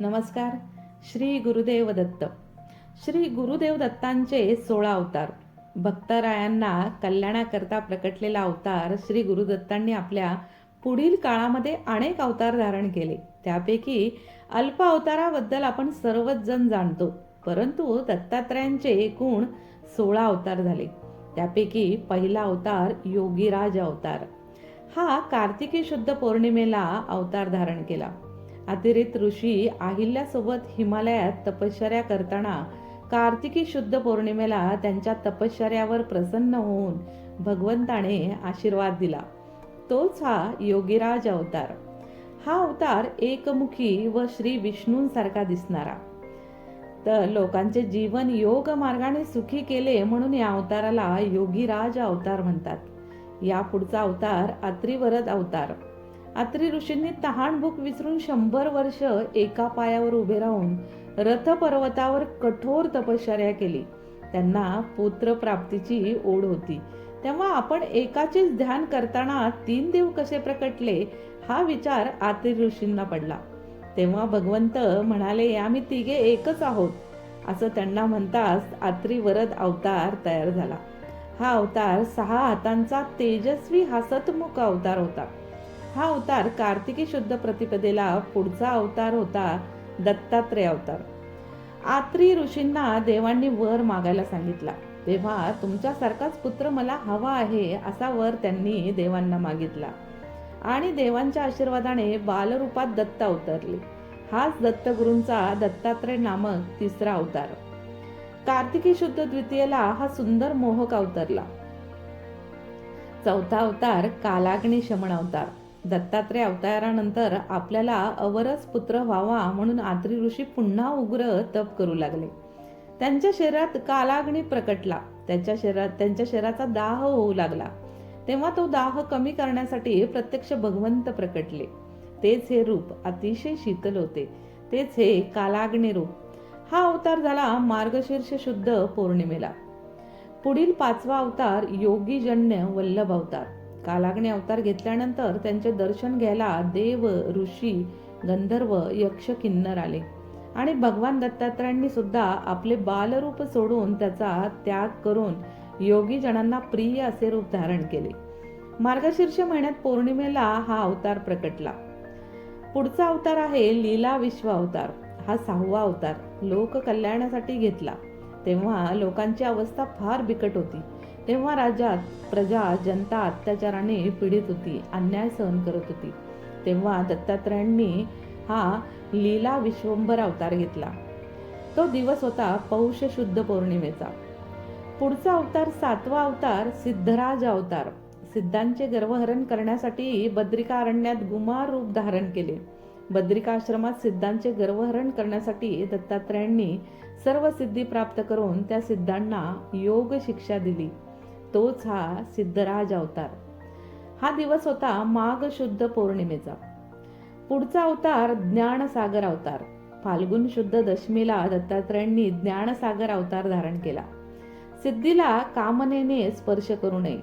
नमस्कार. श्री गुरुदेव दत्त. श्री गुरुदेव दत्तांचे सोळा अवतार. भक्तरायांना कल्याणाकरता प्रकटलेला अवतार श्री गुरुदत्तांनी आपल्या पुढील काळामध्ये अनेक अवतार धारण केले. त्यापैकी अल्प अवताराबद्दल आपण सर्वच जण जाणतो परंतु दत्तात्रयांचे एकूण सोळा अवतार झाले. त्यापैकी पहिला अवतार योगीराज अवतार. हा कार्तिकी शुद्ध पौर्णिमेला अवतार धारण केला. अतिरिक्त ऋषी अहिल्यासोबत हिमालयात तपश्चर्या करताना कार्तिकी शुद्ध पौर्णिमेला त्यांच्या तपश्चर्यावर प्रसन्न होऊन भगवंताने आशीर्वाद दिला. तोच हा योगीराज अवतार. हा अवतार एकमुखी व श्री विष्णूंसारखा दिसणारा. तर लोकांचे जीवन योग मार्गाने सुखी केले म्हणून या अवताराला योगीराज अवतार म्हणतात. या पुढचा अवतार अत्रिवरद अवतार. अत्रि ऋषींनी तहान भूक विसरून शंभर वर्ष एका पायावर उभे राहून रथ पर्वतावर कठोर तपश्चर्या केली. त्यांना पुत्र प्राप्तीची ओढ होती. तेव्हा आपण एकाचेच ध्यान करताना तीन देव कसे प्रकटले हा विचार आत्री ऋषींना पडला. तेव्हा भगवंत म्हणाले आम्ही तिघे एकच आहोत. असं त्यांना म्हणताच आत्री वरद अवतार तयार झाला. हा अवतार सहा हातांचा तेजस्वी हसतमुख अवतार होता. हा अवतार कार्तिकी शुद्ध प्रतिपदेला पुढचा अवतार होता दत्तात्रय अवतार. आत्री ऋषींना देवांनी वर मागायला सांगितला. तेव्हा तुमच्यासारखाच पुत्र मला हवा आहे असा वर त्यांनी देवांना मागितला. आणि देवांच्या आशीर्वादाने बालरूपात दत्त अवतरले. हाच दत्तगुरूंचा दत्तात्रय नामक तिसरा अवतार. कार्तिकी शुद्ध द्वितीयेला हा सुंदर मोहक अवतरला. चौथा अवतार कालाग्नी शमन अवतार. दत्तात्रय अवतारानंतर आपल्याला अवरच पुत्र व्हावा म्हणून आत्री ऋषी पुन्हा उग्र तप करू लागले. त्यांच्या शरीरात कालाग्नी प्रकटला. त्याच्या शरीरात त्यांच्या शरीराचा दाह होऊ लागला. तेव्हा तो दाह कमी करण्यासाठी प्रत्यक्ष भगवंत प्रकटले. तेच हे रूप अतिशय शीतल होते. तेच हे कालाग्नी रूप. हा अवतार झाला मार्गशीर्ष शुद्ध पौर्णिमेला. पुढील पाचवा अवतार योगीजन्य वल्लभ अवतार. कालाग्नी अवतार घेतल्यानंतर त्यांचे दर्शन घ्यायला देव ऋषी गंधर्व यक्ष किन्नर आले. आणि भगवान दत्तात्रयांनी सुद्धा आपले बालरूप सोडून त्याचा त्याग करून योगी जणांना प्रिय असे रूप धारण केले. मार्गशीर्ष महिन्यात पौर्णिमेला हा अवतार प्रकटला. पुढचा अवतार आहे लीला विश्व अवतार. हा सहावा अवतार लोक कल्याणासाठी घेतला. तेव्हा लोकांची अवस्था फार बिकट होती. तेव्हा राज्यात प्रजा जनता अत्याचाराने पीडित होती अन्याय सहन करत होती. तेव्हा दत्तात्रयांनी हा लीला विश्वंभर अवतार घेतला. तो दिवस होता पौष शुद्ध पौर्णिमेचा. पुढचा अवतार सातवा अवतार सिद्धराज अवतार. सिद्धांचे गर्वहरण करण्यासाठी बद्रिका अरण्यात गुमार रूप धारण केले. बद्रिकाश्रमात सिद्धांचे गर्वहरण करण्यासाठी दत्तात्रयांनी सर्व सिद्धी प्राप्त करून त्या सिद्धांना योग शिक्षा दिली. तोच हा सिद्धराज अवतार. हा दिवस होता माघ शुद्ध पौर्णिमेचा. पुढचा अवतार ज्ञानसागर अवतार. फाल्गुन शुद्ध दशमीला दत्तात्रयांनी ज्ञानसागर अवतार धारण केला. सिद्धीला कामनेने स्पर्श करू नये.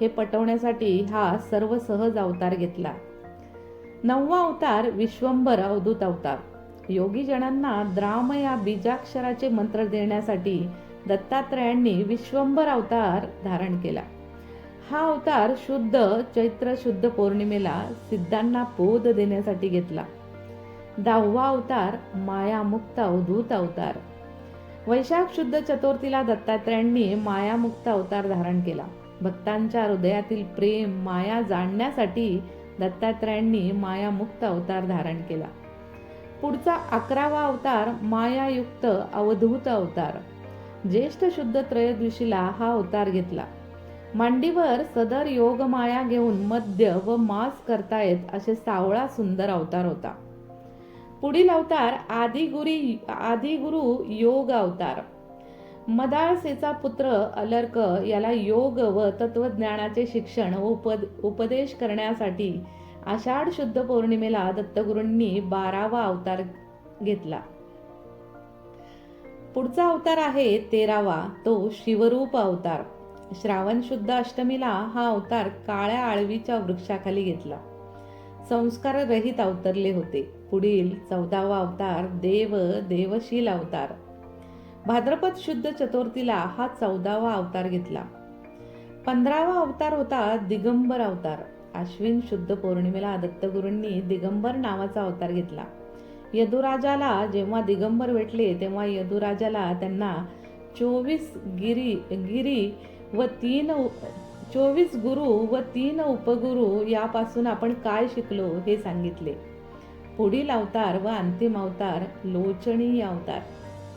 हे पटवण्यासाठी हा सर्व सहज अवतार घेतला. नववा अवतार विश्वंभर अवधूत अवतार. योगी जणांना द्राम या बीजाक्षराचे मंत्र देण्यासाठी दत्तात्रयांनी विश्वंभर अवतार धारण केला. हा अवतार शुद्ध चैत्र शुद्ध पौर्णिमेला सिद्धांना बोध देण्यासाठी घेतला. दहावा अवतार मायामुक्त अवधूत अवतार. वैशाख शुद्ध चतुर्थीला दत्तात्रयांनी मायामुक्त अवतार धारण केला. भक्तांच्या हृदयातील प्रेम माया जाणण्यासाठी दत्तात्रयांनी मायामुक्त अवतार धारण केला. पुढचा अकरावा अवतार मायायुक्त अवधूत अवतार. ज्येष्ठ शुद्ध त्रयोदशीला हा अवतार घेतला. मांडीवर सदर योगमाया घेऊन मद्य व मास करतायत असे सावळा सुंदर अवतार होता. पुढील अवतार आदिगुरी आदिगुरु योग अवतार. मदाळसेचा पुत्र अलर्क याला योग व तत्वज्ञानाचे शिक्षण व उपद उपदेश करण्यासाठी आषाढ शुद्ध पौर्णिमेला दत्तगुरूंनी बारावा अवतार घेतला. पुढचा अवतार आहे तेरावा तो शिवरूप अवतार. श्रावण शुद्ध अष्टमीला हा अवतार काळ्या आळवीच्या वृक्षाखाली घेतला. संस्कार रहित अवतरले होते. पुढील चौदावा अवतार देव देवशील अवतार. भाद्रपद शुद्ध चतुर्थीला हा चौदावा अवतार घेतला. पंधरावा अवतार होता दिगंबर अवतार. अश्विन शुद्ध पौर्णिमेला दत्तगुरूंनी दिगंबर नावाचा अवतार घेतला. यदुराजाला जेव्हा दिगंबर भेटले तेव्हा यदुराजाला त्यांना चोवीस गिरी गिरी व तीन चोवीस गुरु व तीन उपगुरु यापासून आपण काय शिकलो हे सांगितले. पुढील अवतार व अंतिम अवतार लोचनीय अवतार.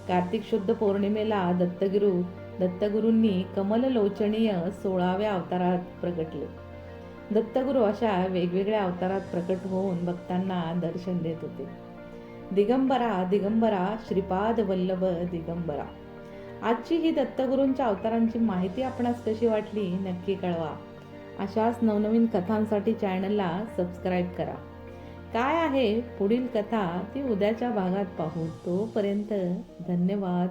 कार्तिक शुद्ध पौर्णिमेला दत्तगुरु दत्तगुरूंनी कमल लोचनीय सोळाव्या अवतारात प्रगटले दत्तगुरू अशा वेगवेगळ्या अवतारात प्रकट होऊन भक्तांना दर्शन देत होते. दिगंबरा दिगंबरा श्रीपाद वल्लभ दिगंबरा. आजची ही दत्तगुरूंच्या अवतारांची माहिती आपणास कशी वाटली नक्की कळवा. अशाच नवनवीन कथांसाठी चॅनलला सबस्क्राईब करा. काय आहे पुढील कथा ती उद्याच्या भागात पाहू. तोपर्यंत धन्यवाद.